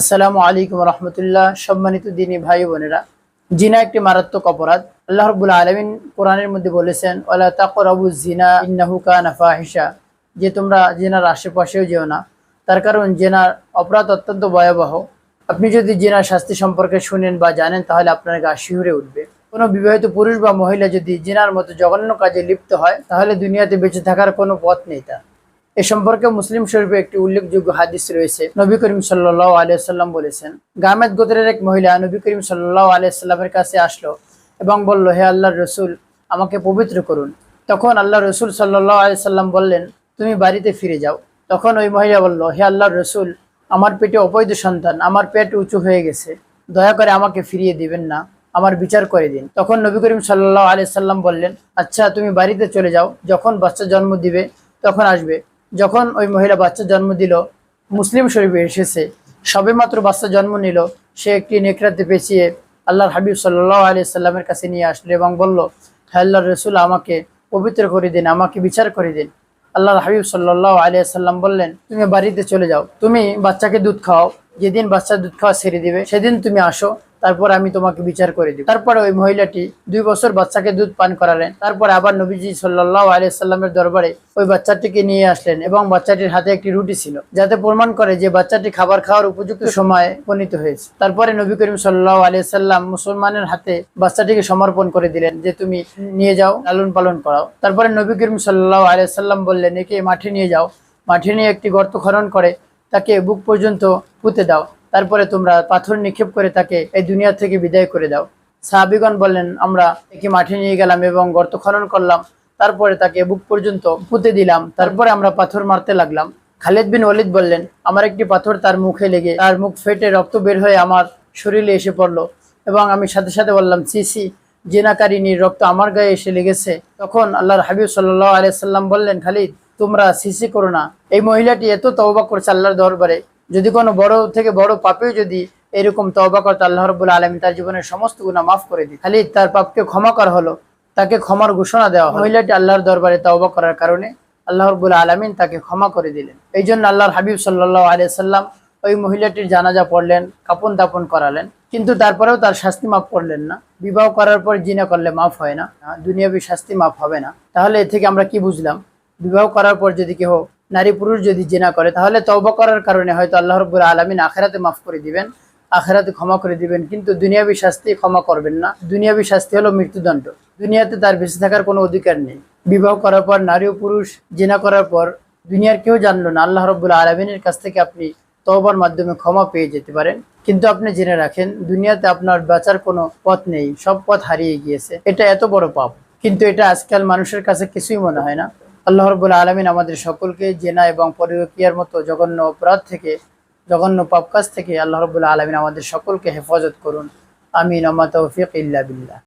আসসালামু আলাইকুম রহমতুল্লাহ। সম্মানিত দিনী ভাই বোনেরা, জিনা একটি মারাত্মক অপরাধ। আল্লাহ রবুল্লা আলমিন কোরআনের মধ্যে বলেছেন ওলা তাকরাবু জিনা ইন্নাহু কানা ফাহিশা। যে তোমরা জেনার আশেপাশেও যেও না, তার কারণ জেনার অপরাধ অত্যন্ত ভয়াবহ। আপনি যদি জেনার শাস্তি সম্পর্কে শুনেন বা জানেন, তাহলে আপনার গা শিহুরে উঠবে। কোনো বিবাহিত পুরুষ বা মহিলা যদি জেনার মতো জঘন্য কাজে লিপ্ত হয়, তাহলে দুনিয়াতে বেঁচে থাকার কোনো পথ নেই তার। এ সম্পর্কে মুসলিম শরীফে একটি উল্লেখযোগ্য হাদিস রয়েছে। নবী করিম সাল্লাহ আলিয়াল্লাম বলেছেন গামেদ গোত্রের এক মহিলা নবী করিম সাল্লাহ আলিয়াল্লামের কাছে আসলো এবং বলল, হে আল্লাহর রসুল, আমাকে পবিত্র করুন। তখন আল্লাহ রসুল সাল্লাহ আলিয়াল্লাম বললেন, তুমি বাড়িতে ফিরে যাও। তখন ওই মহিলা বলল, হে আল্লাহর রসুল, আমার পেটে অবৈধ সন্তান, আমার পেট উঁচু হয়ে গেছে। দয়া করে আমাকে ফিরিয়ে দিবেন না, আমার বিচার করে দিন। তখন নবী করিম সাল্লাহ আলিয়াল্লাম বললেন আচ্ছা তুমি বাড়িতে চলে যাও। যখন বাচ্চা জন্ম দিবে, তখন আসবে। যখন ওই মহিলা বাচ্চা জন্ম দিল, মুসলিম শরীফে এসেছে। সবেমাত্র বাচ্চা জন্ম নিল, সে একটি নেকড়াতে পেঁচিয়ে আল্লাহর হাবিব সাল্লাহ আলি সাল্লামের কাছে নিয়ে আসলো এবং বলল হ্যাঁ রসুল, আমাকে পবিত্র করে দিন, আমাকে বিচার করে দিন। আল্লাহর হাবিব সাল্লাহ আলিয়া সাল্লাম বললেন, তুমি বাড়িতে চলে যাও। তুমি বাচ্চাকে দুধ খাও যেদিন বাচ্চা দুধ খাওয়া ছেড়ে দিবে, সেদিন তুমি আসো। তারপর আমি তোমাকে বিচার করে দিব। তারপরে ওই মহিলাটি দুই বছর বাচ্চাকে দুধ পান করালেন। তারপর আবার নবীজি সাল্লাহ আলিয়া সাল্লামের দরবারে ওই বাচ্চাটিকে নিয়ে আসলেন এবং বাচ্চাটির হাতে একটি রুটি ছিল, যাতে প্রমাণ করে যে বাচ্চাটি খাবার খাওয়ার উপযুক্ত সময়ে উপনীত হয়েছে। তারপরে নবী করিম সাল্লাহ আলিয়া সাল্লাম মুসলমানের হাতে বাচ্চাটিকে সমর্পণ করে দিলেন যে তুমি নিয়ে যাও, লালন পালন করাও। তারপরে নবী করিম সাল্লাহ আলিয়া সাল্লাম বললেন, একে মাঠে নিয়ে যাও। মাঠে নিয়ে একটি গর্ত খনন করে তাকে বুক পর্যন্ত পুঁতে দাও। তারপরে তোমরা পাথর নিক্ষেপ করে তাকে এই দুনিয়া থেকে বিদায় করে দাও। সাহাবিগণ বললেন, আমরা একে মাঠে নিয়ে গেলাম এবং গর্ত খনন করলাম। তারপরে তাকে বুক পর্যন্ত পুঁতে দিলাম। তারপরে আমরা পাথর মারতে লাগলাম। খালেদ বিন ওয়ালিদ বললেন, আমার একটি পাথর তার মুখে লেগে, তার মুখ ফেটে রক্ত বের হয়ে আমার শরীরে এসে পড়ল এবং আমি সাথে সাথে বললাম সিসি জেনাকারিনীর রক্ত আমার গায়ে এসে লেগেছে। তখন আল্লাহর হাবিব সাল্লাহ আলিয়াল্লাম বললেন, খালিদ, তোমরা সিসি করো না। এই মহিলাটি এত তওবা করছে আল্লাহর দরবারে যদি কোনো বড় থেকে বড় পাপেও যদি এরকম তওবা করতে আল্লাহ রবুল্লা আলমী তার জীবনের সমস্ত গুণা মাফ করে দিই খালি তার পাপকে ক্ষমা করা হলো, তাকে ক্ষমার ঘোষণা দেওয়া মহিলাটি আল্লাহর দরবারে তওবা করার কারণে আল্লাহ রবুল্লা আলমিন তাকে ক্ষমা করে দিলেন। এই জন্য আল্লাহর হাবিব সাল্লাহ আলিয়াল্লাম ওই মহিলাটির জানাজা পড়লেন, কাপন দাপন করালেন, কিন্তু তারপরেও তার শাস্তি মাফ করলেন না। বিবাহ করার পর জিনা করলে মাফ হয় না, দুনিয়াবী শাস্তি মাফ হবে না। তাহলে এ থেকে আমরা কি বুঝলাম? বিবাহ করার পর যদি কেহ নারী পুরুষ যদি জেনা করে, তাহলে তওবা করার কারণে হয়তো আল্লাহ রব্বুল আলমিন আখেরাতে মাফ করে দিবেন, আখেরাতে ক্ষমা করে দিবেন, কিন্তু দুনিয়াবী শাস্তি ক্ষমা করবেন না। দুনিয়াবী শাস্তি হলো মৃত্যুদণ্ড। দুনিয়াতে তার বেঁচে থাকার কোনো অধিকার নেই। বিবাহ করার পর, নারী ও পুরুষ জেনা করার পর দুনিয়ার কেউ জানলো না আল্লাহ রব্বুল আলমিনের কাছ থেকে আপনি তওবার মাধ্যমে ক্ষমা পেয়ে যেতে পারেন। কিন্তু আপনি জেনে রাখেন, দুনিয়াতে আপনার বাঁচার কোনো পথ নেই, সব পথ হারিয়ে গিয়েছে। এটা এত বড় পাপ। কিন্তু এটা আজকাল মানুষের কাছে কিছুই মনে হয় না। আল্লাহ রবুল আলমিন আমাদের সকলকে জেনা এবং পরিবার মতো জঘন্য অপরাধ থেকে, জঘন্য পাপকাজ থেকে আল্লাহ রবুল্লা আলমিন আমাদের সকলকে হেফাজত করুন। আমিন, আমা তৌফিক ইল্লা বিল্লাহ।